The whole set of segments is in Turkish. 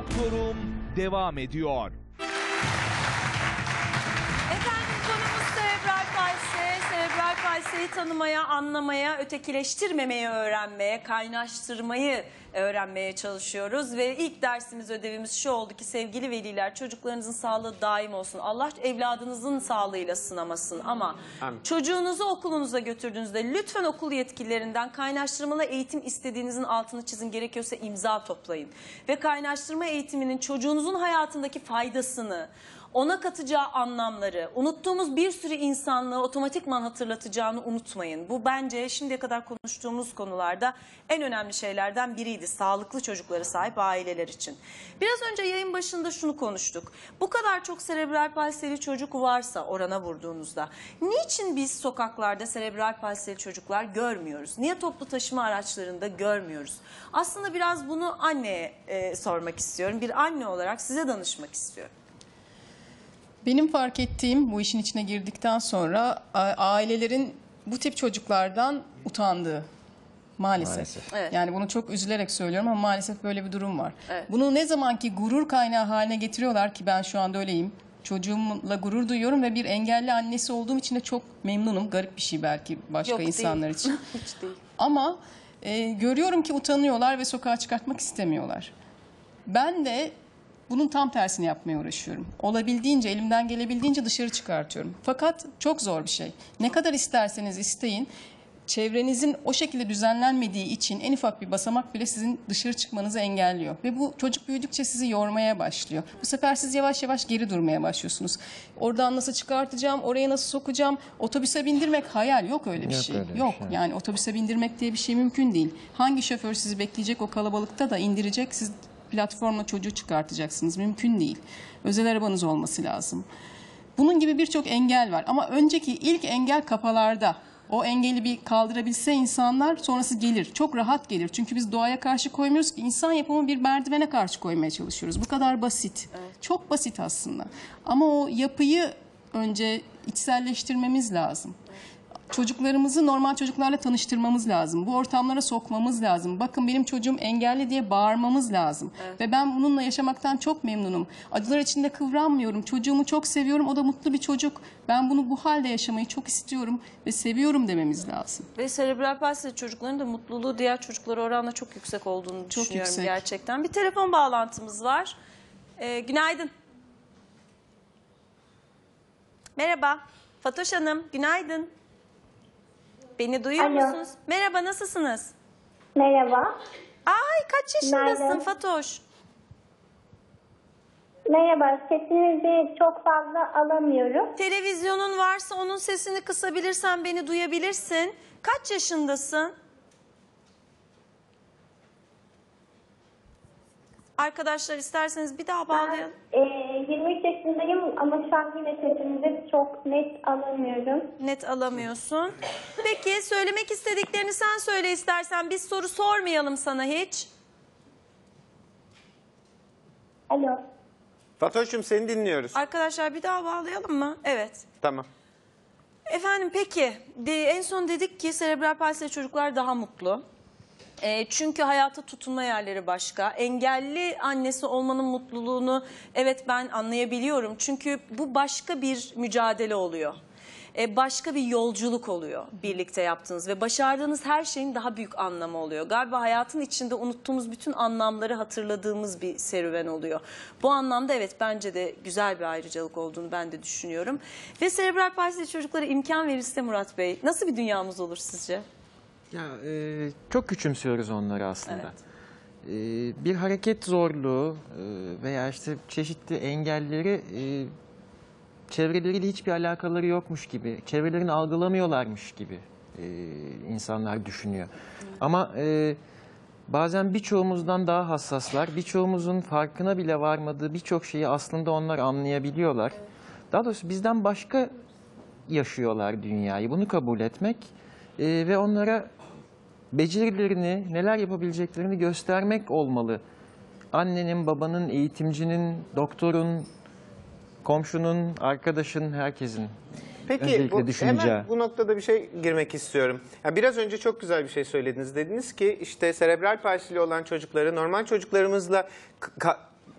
Doktorum devam ediyor. Palsiyi tanımaya, anlamaya, ötekileştirmemeyi öğrenmeye, kaynaştırmayı öğrenmeye çalışıyoruz. Ve ilk dersimiz, ödevimiz şu oldu ki sevgili veliler çocuklarınızın sağlığı daim olsun. Allah evladınızın sağlığıyla sınamasın ama Amin. çocuğunuzu okulunuza götürdüğünüzde lütfen okul yetkililerinden kaynaştırmalı eğitim istediğinizin altını çizin gerekiyorsa imza toplayın. Ve kaynaştırma eğitiminin çocuğunuzun hayatındaki faydasını, ona katacağı anlamları, unuttuğumuz bir sürü insanlığı otomatikman hatırlatacağını unutmayın. Bu bence şimdiye kadar konuştuğumuz konularda en önemli şeylerden biriydi. Sağlıklı çocukları sahip aileler için. Biraz önce yayın başında şunu konuştuk. Bu kadar çok serebral palsili çocuk varsa orana vurduğunuzda niçin biz sokaklarda serebral palsili çocuklar görmüyoruz? Niye toplu taşıma araçlarında görmüyoruz? Aslında biraz bunu anneye e, sormak istiyorum. Bir anne olarak size danışmak istiyorum. Benim fark ettiğim bu işin içine girdikten sonra ailelerin bu tip çocuklardan utandığı. Maalesef. Maalesef. Evet. Yani bunu çok üzülerek söylüyorum ama maalesef böyle bir durum var. Evet. Bunu ne zamanki gurur kaynağı haline getiriyorlar ki ben şu anda öyleyim. Çocuğumla gurur duyuyorum ve bir engelli annesi olduğum için de çok memnunum. Garip bir şey belki başka Yok değil. insanlar için. Hiç değil. Ama e, görüyorum ki utanıyorlar ve sokağa çıkartmak istemiyorlar. Ben de bunun tam tersini yapmaya uğraşıyorum. Olabildiğince, elimden gelebildiğince dışarı çıkartıyorum. Fakat çok zor bir şey. Ne kadar isterseniz isteyin, çevrenizin o şekilde düzenlenmediği için en ufak bir basamak bile sizin dışarı çıkmanızı engelliyor. Ve bu çocuk büyüdükçe sizi yormaya başlıyor. Bu sefer siz yavaş yavaş geri durmaya başlıyorsunuz. Oradan nasıl çıkartacağım, oraya nasıl sokacağım, otobüse bindirmek hayal yok öyle bir Yok şey. öyle yok şey. yani otobüse bindirmek diye bir şey mümkün değil. Hangi şoför sizi bekleyecek o kalabalıkta da indirecek siz platformla çocuğu çıkartacaksınız. Mümkün değil. Özel arabanız olması lazım. Bunun gibi birçok engel var ama önceki ilk engel kafalarda. O engeli bir kaldırabilse insanlar sonrası gelir. Çok rahat gelir. Çünkü biz doğaya karşı koymuyoruz ki insan yapımı bir merdivene karşı koymaya çalışıyoruz. Bu kadar basit. Çok basit aslında. Ama o yapıyı önce içselleştirmemiz lazım. Çocuklarımızı normal çocuklarla tanıştırmamız lazım. Bu ortamlara sokmamız lazım. Bakın benim çocuğum engelli diye bağırmamız lazım. Ve ben bununla yaşamaktan çok memnunum. Acılar içinde kıvranmıyorum. Çocuğumu çok seviyorum. O da mutlu bir çocuk. Ben bunu bu halde yaşamayı çok istiyorum ve seviyorum dememiz lazım. Ve serebral palsili çocukların da mutluluğu diğer çocuklara oranla çok yüksek olduğunu Çok düşünüyorum yüksek. gerçekten. Bir telefon bağlantımız var. Ee, günaydın. Merhaba. Fatoş Hanım, günaydın. Beni duyuyor Alo. musunuz? Merhaba, nasılsınız? Merhaba. Ay kaç yaşındasın Günaydın. Fatoş? Merhaba. Sesinizi çok fazla alamıyorum. Televizyonun varsa onun sesini kısabilirsen beni duyabilirsin. Kaç yaşındasın? Arkadaşlar isterseniz bir daha bağlayalım. Ee, 23 yaşındayım ama şu an yine sesinizi çok net alamıyorum. Net alamıyorsun. Peki söylemek istediklerini sen söyle istersen. Biz soru sormayalım sana hiç. Alo. Fatoş'cum seni dinliyoruz. Arkadaşlar bir daha bağlayalım mı? Evet. Tamam. Efendim peki de, en son dedik ki serebral palsili çocuklar daha mutlu. E, çünkü hayata tutunma yerleri başka. Engelli annesi olmanın mutluluğunu evet ben anlayabiliyorum. Çünkü bu başka bir mücadele oluyor. E, başka bir yolculuk oluyor birlikte yaptığınız ve başardığınız her şeyin daha büyük anlamı oluyor. Galiba hayatın içinde unuttuğumuz bütün anlamları hatırladığımız bir serüven oluyor. Bu anlamda evet bence de güzel bir ayrıcalık olduğunu ben de düşünüyorum. Ve serebral palsili çocuklara imkan verirse Murat Bey nasıl bir dünyamız olur sizce? Ya e, çok küçümsüyoruz onları aslında. E, bir hareket zorluğu e, veya işte çeşitli engelleri e, çevreleriyle hiçbir alakaları yokmuş gibi, çevrelerini algılamıyorlarmış gibi e, insanlar düşünüyor. Ama e, bazen birçoğumuzdan daha hassaslar, birçoğumuzun farkına bile varmadığı birçok şeyi aslında onlar anlayabiliyorlar. Daha doğrusu bizden başka yaşıyorlar dünyayı. Bunu kabul etmek e, ve onlara becerilerini, neler yapabileceklerini göstermek olmalı. Annenin, babanın, eğitimcinin, doktorun, komşunun, arkadaşın, herkesin Peki bu, düşüneceği. hemen bu noktada bir şey girmek istiyorum. Ya biraz önce çok güzel bir şey söylediniz. Dediniz ki işte serebral palsili olan çocukları normal çocuklarımızla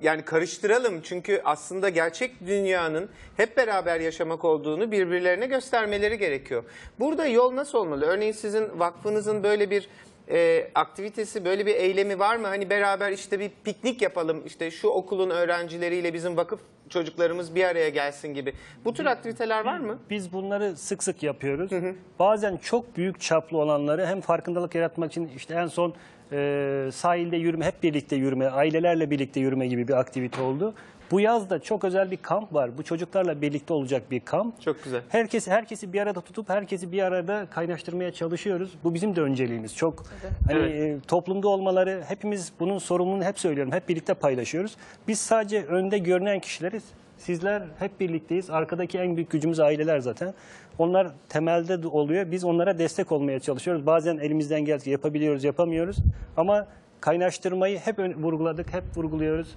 yani karıştıralım çünkü aslında gerçek dünyanın hep beraber yaşamak olduğunu birbirlerine göstermeleri gerekiyor. Burada yol nasıl olmalı? Örneğin sizin vakfınızın böyle bir e, aktivitesi, böyle bir eylemi var mı? Hani beraber işte bir piknik yapalım, işte şu okulun öğrencileriyle bizim vakıf çocuklarımız bir araya gelsin gibi. Bu tür aktiviteler var mı? Biz bunları sık sık yapıyoruz. Bazen çok büyük çaplı olanları hem farkındalık yaratmak için işte en son e, sahilde yürüme, hep birlikte yürüme, ailelerle birlikte yürüme gibi bir aktivite oldu. Bu yaz da çok özel bir kamp var. Bu çocuklarla birlikte olacak bir kamp. Çok güzel. Herkes herkesi bir arada tutup herkesi bir arada kaynaştırmaya çalışıyoruz. Bu bizim de önceliğimiz. Çok hani e, toplumda olmaları hepimiz bunun sorumluluğunu hep söylüyorum. Hep birlikte paylaşıyoruz. Biz sadece önde görünen kişileriz. Sizler hep birlikteyiz. Arkadaki en büyük gücümüz aileler zaten. Onlar temelde de oluyor. Biz onlara destek olmaya çalışıyoruz. Bazen elimizden geldiği yapabiliyoruz, yapamıyoruz. Ama kaynaştırmayı hep vurguladık, hep vurguluyoruz.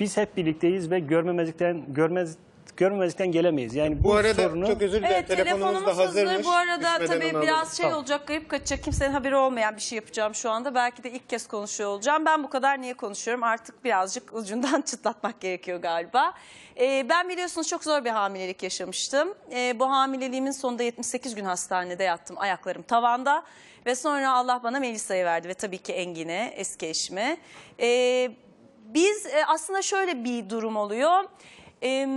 Biz hep birlikteyiz ve görmemezlikten görmez görmemezlikten gelemeyiz. Yani bu, Bu arada sorunu çok özür dilerim. Evet Telefonumuz da hazırmış. hazır. Bu arada Düşmeden tabii biraz alalım. şey Tamam. olacak, garip kaçacak. Kimsenin haberi olmayan bir şey yapacağım şu anda. Belki de ilk kez konuşuyor olacağım. Ben bu kadar niye konuşuyorum? Artık birazcık ucundan çıtlatmak gerekiyor galiba. Ee, ben biliyorsunuz çok zor bir hamilelik yaşamıştım. Ee, bu hamileliğimin sonunda 78 gün hastanede yattım. Ayaklarım tavanda. Ve sonra Allah bana Melisa'yı verdi ve tabii ki Engin'e, eski eşime. Ee, biz e, aslında şöyle bir durum oluyor. Ee,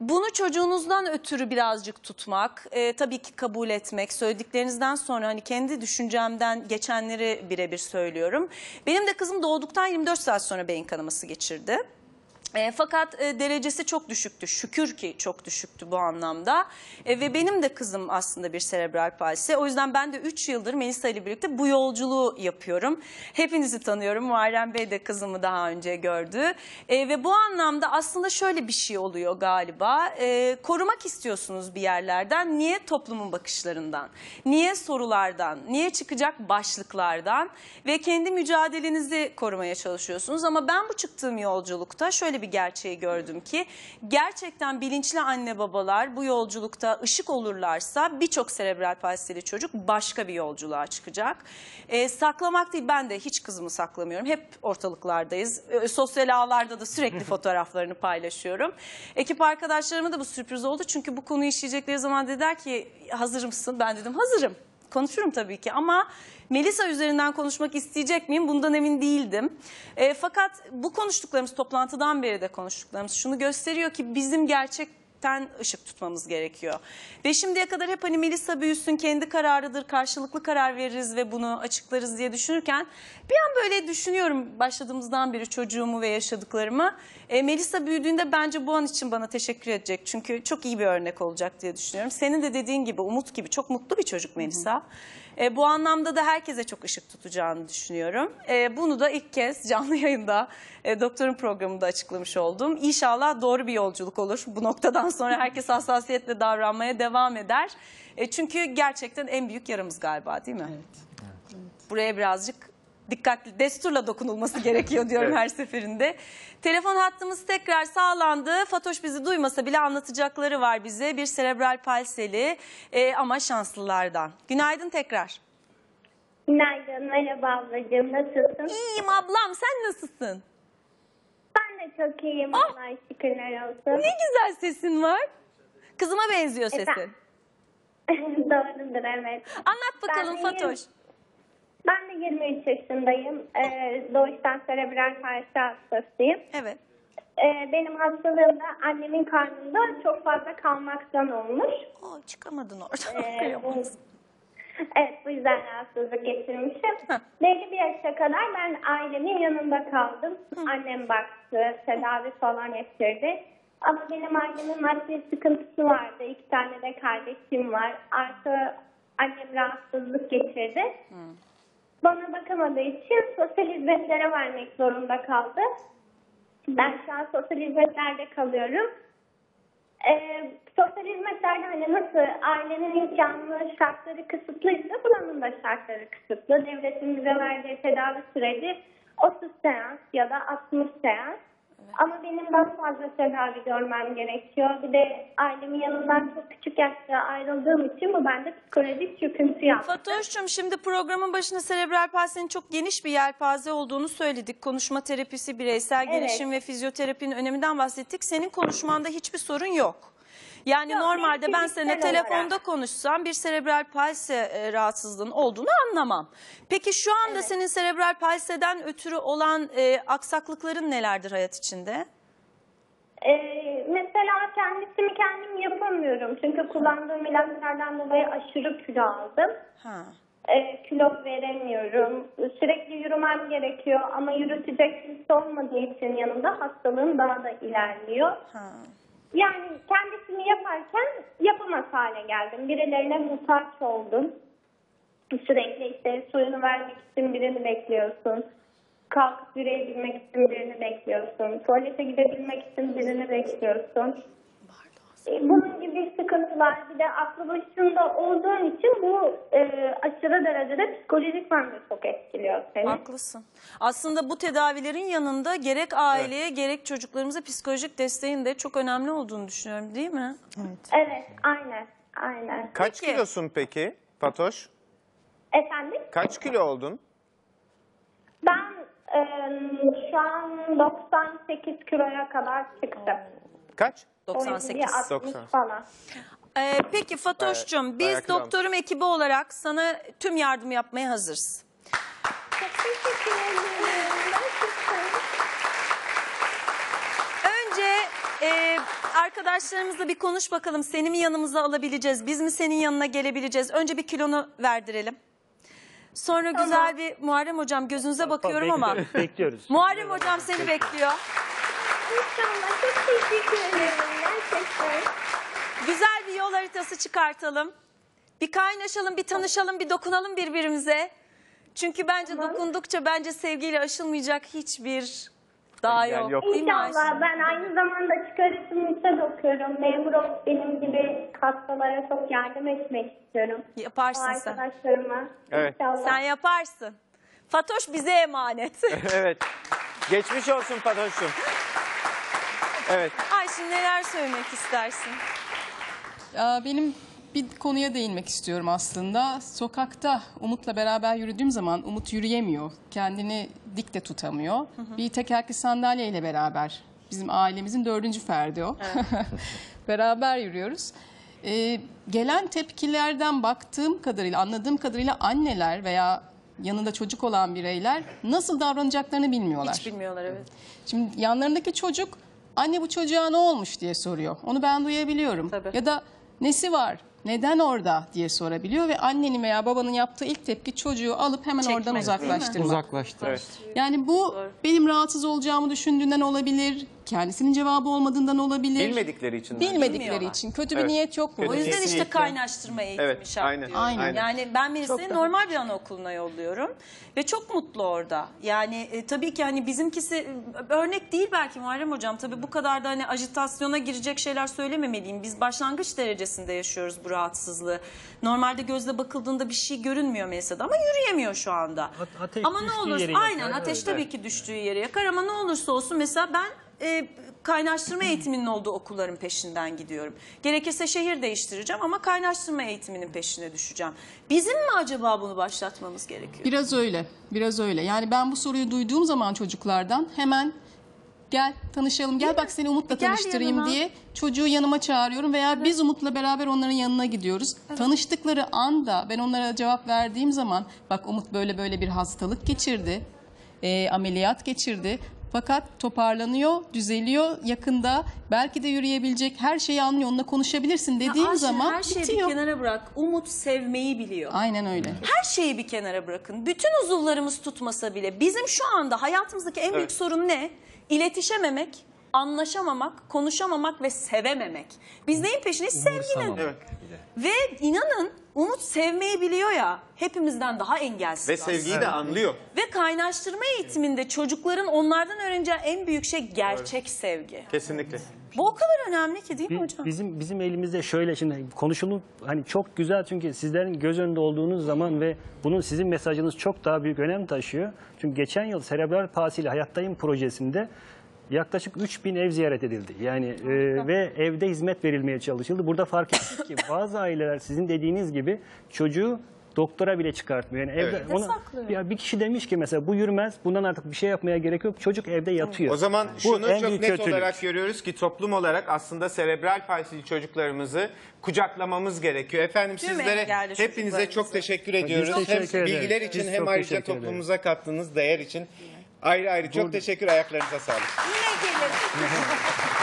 bunu çocuğunuzdan ötürü birazcık tutmak, e, tabii ki kabul etmek, söylediklerinizden sonra hani kendi düşüncemden geçenleri birebir söylüyorum. Benim de kızım doğduktan 24 saat sonra beyin kanaması geçirdi. E, fakat e, derecesi çok düşüktü. Şükür ki çok düşüktü bu anlamda. E, ve benim de kızım aslında bir serebral palsi. O yüzden ben de 3 yıldır Melisa ile birlikte bu yolculuğu yapıyorum. Hepinizi tanıyorum. Muharrem Bey de kızımı daha önce gördü. E, ve bu anlamda aslında şöyle bir şey oluyor galiba. E, korumak istiyorsunuz bir yerlerden. Niye? Toplumun bakışlarından. Niye sorulardan? Niye çıkacak başlıklardan? Ve kendi mücadelenizi korumaya çalışıyorsunuz. Ama ben bu çıktığım yolculukta şöyle bir gerçeği gördüm ki gerçekten bilinçli anne babalar bu yolculukta ışık olurlarsa birçok serebral palsili çocuk başka bir yolculuğa çıkacak. Ee, saklamak değil ben de hiç kızımı saklamıyorum. Hep ortalıklardayız. Ee, sosyal ağlarda da sürekli fotoğraflarını paylaşıyorum. Ekip arkadaşlarıma da bu sürpriz oldu. Çünkü bu konuyu işleyecekleri zaman dediler ki hazır mısın? Ben dedim hazırım. Konuşurum tabii ki ama Melisa üzerinden konuşmak isteyecek miyim? Bundan emin değildim. E, fakat bu konuştuklarımız toplantıdan beri de konuştuklarımız şunu gösteriyor ki bizim gerçekten ışık tutmamız gerekiyor. Ve şimdiye kadar hep hani Melisa büyüsün kendi kararıdır, karşılıklı karar veririz ve bunu açıklarız diye düşünürken bir an böyle düşünüyorum başladığımızdan beri çocuğumu ve yaşadıklarımı. E, Melisa büyüdüğünde bence bu an için bana teşekkür edecek. Çünkü çok iyi bir örnek olacak diye düşünüyorum. Senin de dediğin gibi Umut gibi çok mutlu bir çocuk Melisa. E, bu anlamda da herkese çok ışık tutacağını düşünüyorum. E, bunu da ilk kez canlı yayında e, doktorun programında açıklamış oldum. İnşallah doğru bir yolculuk olur. Bu noktadan sonra herkes hassasiyetle davranmaya devam eder. E, çünkü gerçekten en büyük yaramız galiba değil mi? Evet. Buraya birazcık dikkatli, desturla dokunulması gerekiyor diyorum Evet. her seferinde. Telefon hattımız tekrar sağlandı. Fatoş bizi duymasa bile anlatacakları var bize. Bir serebral palseli e, ama şanslılardan. Günaydın tekrar. Günaydın, merhaba ablacığım. Nasılsın? İyiyim ablam sen nasılsın? Ben de çok iyiyim. Allah'a şükürler olsun. Ne güzel sesin var. Kızıma benziyor sesin. Efendim? Doğrudur evet. Anlat bakalım Ben Fatoş. Ben de 23 yaşındayım. Ee, doğuştan serebral palsi hastasıyım. Evet. Ee, benim hastalığım da annemin karnında çok fazla kalmaktan olmuş. Aa, çıkamadın oradan. Ee, evet bu yüzden rahatsızlık geçirmişim. Heh. Belli bir yaşa kadar ben ailemin yanında kaldım. Annem baktı, tedavi falan ettirdi. Ama benim ailemin maddi sıkıntısı vardı. İki tane de kardeşim var. Artı annem rahatsızlık geçirdi. Bana bakamadığı için sosyal hizmetlere vermek zorunda kaldı. Ben şu an sosyal hizmetlerde kalıyorum. Ee, sosyal hizmetlerde hani nasıl ailenin imkanı şartları kısıtlıysa buranın da şartları kısıtlı. Devletin bize verdiği tedavi süreci 30 seans ya da 60 seans. Ama benim daha fazla tedavi görmem gerekiyor. Bir de ailemin yanından çok küçük yaşta ayrıldığım için bu bende psikolojik çöküntü yaptı. Fatoş'cum şimdi programın başında serebral palsinin çok geniş bir yelpaze olduğunu söyledik. Konuşma terapisi, bireysel Evet. gelişim ve fizyoterapinin öneminden bahsettik. Senin konuşmanda hiçbir sorun yok. Yani Yok, normalde ben seninle fiziksel olarak. telefonda konuşsam bir serebral palsi e, rahatsızlığın olduğunu anlamam. Peki şu anda senin serebral palsiden ötürü olan e, aksaklıkların nelerdir hayat içinde? Ee, mesela kendisini kendim yapamıyorum. Çünkü kullandığım ilaçlardan dolayı aşırı kilo aldım. Ha. Ee, kilo veremiyorum. Sürekli yürümem gerekiyor ama yürütecek kimse olmadığı için yanımda hastalığım daha da ilerliyor. Ha. Yani kendisini yaparken yapamaz hale geldim. Birilerine muhtaç oldum. Sürekli işte suyunu vermek için birini bekliyorsun. Kalkıp yürüyebilmek için birini bekliyorsun. Tuvalete gidebilmek için birini bekliyorsun. E, Bunun gibi sıkıntılar bir de aklı başında olduğun için bu e, aşırı derecede psikolojik de çok etkiliyor seni. Haklısın. Aslında bu tedavilerin yanında gerek aileye gerek çocuklarımıza psikolojik desteğin de çok önemli olduğunu düşünüyorum değil mi? Evet, aynen, aynen. Kaç Peki. kilosun peki Fatoş? Efendim? Kaç kilo oldun? Ben e, şu an 98 kiloya kadar çıktım. Kaç? 98. 60 90. falan. Ee, peki Fatoş'cum Bayağı- biz bayağı kilo doktorum ekibi olarak sana tüm yardım yapmaya hazırız. Çok teşekkür ederim. Gerçekten. Önce e, arkadaşlarımızla bir konuş bakalım. Seni mi yanımıza alabileceğiz? Biz mi senin yanına gelebileceğiz? Önce bir kilonu verdirelim. Sonra güzel bir Muharrem Hocam gözünüze bakıyorum ama. Bekliyoruz, Bekliyoruz. Muharrem Hocam seni bekliyor. İnşallah çok teşekkür ederim. Gerçekten. Güzel bir yol haritası çıkartalım. Bir kaynaşalım, bir tanışalım, bir dokunalım birbirimize. Çünkü bence dokundukça bence sevgiyle aşılmayacak hiçbir dağ Engel yok. yok. Değil mi İnşallah ben aynı zamanda çıkarışım lisede okuyorum. Memur olup benim gibi hastalara çok yardım etmek istiyorum. O Yaparsın sen. arkadaşlarıma. Evet. İnşallah. Sen yaparsın. Fatoş bize emanet. evet. Geçmiş olsun Fatoş'um. Evet. Ayşe neler söylemek istersin? Aa, Benim bir konuya değinmek istiyorum aslında. Sokakta Umut'la beraber yürüdüğüm zaman Umut yürüyemiyor. Kendini dik de tutamıyor. Bir tekerlekli sandalyeyle beraber. Bizim ailemizin dördüncü ferdi o. beraber yürüyoruz. Ee, gelen tepkilerden baktığım kadarıyla, anladığım kadarıyla anneler veya yanında çocuk olan bireyler nasıl davranacaklarını bilmiyorlar. Hiç bilmiyorlar evet. Şimdi yanlarındaki çocuk anne bu çocuğa ne olmuş diye soruyor. Onu ben duyabiliyorum. Tabii. Ya da nesi var? Neden orada diye sorabiliyor ve annenin veya babanın yaptığı ilk tepki çocuğu alıp hemen Çekmek, oradan uzaklaştırmak. Uzaklaştı. Evet. Yani bu benim rahatsız olacağımı düşündüğünden olabilir. Kendisinin cevabı olmadığından olabilir. Bilmedikleri için. Bilmedikleri Bilmiyorlar. için. Kötü Evet. bir niyet yok mu? O yüzden Kesinlikle. işte kaynaştırma eğitimi Evet, şart aynen, diyorum. aynen. Yani ben birisini Çok da- normal bir anaokuluna yolluyorum ve çok mutlu orada. Yani e, tabii ki hani bizimkisi e, örnek değil belki Muharrem Hocam. Tabii bu kadar da hani ajitasyona girecek şeyler söylememeliyim. Biz başlangıç derecesinde yaşıyoruz bu rahatsızlığı. Normalde gözle bakıldığında bir şey görünmüyor mesela ama yürüyemiyor şu anda. A- ateş ama ne düştüğü olur yeri yakar, aynen ateş evet. tabii ki düştüğü yere yakar ama ne olursa olsun mesela ben e, kaynaştırma eğitiminin olduğu okulların peşinden gidiyorum. Gerekirse şehir değiştireceğim ama kaynaştırma eğitiminin peşine düşeceğim. Bizim mi acaba bunu başlatmamız gerekiyor? Biraz öyle, biraz öyle. Yani ben bu soruyu duyduğum zaman çocuklardan hemen gel tanışalım, gel bak seni Umut'la Gel tanıştırayım diye çocuğu yanıma çağırıyorum veya biz Umut'la beraber onların yanına gidiyoruz. Tanıştıkları anda ben onlara cevap verdiğim zaman bak Umut böyle böyle bir hastalık geçirdi, e, ameliyat geçirdi. Fakat toparlanıyor, düzeliyor yakında. Belki de yürüyebilecek, her şeyi anlıyor, onunla konuşabilirsin dediğim Ayşe, zaman her şeyi bitiyor. bir kenara bırak. Umut sevmeyi biliyor. Aynen öyle. Her şeyi bir kenara bırakın. Bütün uzuvlarımız tutmasa bile bizim şu anda hayatımızdaki en büyük sorun ne? İletişememek, anlaşamamak, konuşamamak ve sevememek. Biz neyin peşindeyiz? Sevginin. Evet. Ve inanın Umut sevmeyi biliyor ya hepimizden daha engelsiz. Ve aslında. sevgiyi de anlıyor. Ve kaynaştırma eğitiminde çocukların onlardan öğreneceği en büyük şey gerçek sevgi. Kesinlikle. Bu o kadar önemli ki değil mi Bi- hocam? Bizim bizim elimizde şöyle şimdi konuşulup hani çok güzel çünkü sizlerin göz önünde olduğunuz zaman ve bunun sizin mesajınız çok daha büyük önem taşıyor. Çünkü geçen yıl Serebral Palsi ile Hayattayım projesinde yaklaşık 3000 ev ziyaret edildi. Yani e, ve evde hizmet verilmeye çalışıldı. Burada fark ettik ki bazı aileler sizin dediğiniz gibi çocuğu doktora bile çıkartmıyor. Yani evde Evet. Evde saklıyor. ya bir kişi demiş ki mesela bu yürümez. Bundan artık bir şey yapmaya gerek yok. Çocuk evde yatıyor. O zaman Bu şunu en çok büyük net kötülük. olarak görüyoruz ki toplum olarak aslında serebral palsili çocuklarımızı kucaklamamız gerekiyor. Efendim Tüm sizlere engelli hepinize çocuklarımızı. çok teşekkür ediyoruz. teşekkür hem ederiz. bilgiler için Biz hem çok ayrıca teşekkür ederiz. toplumumuza kattığınız değer için ayrı ayrı çok teşekkür ayaklarınıza sağlık. Yine gelir.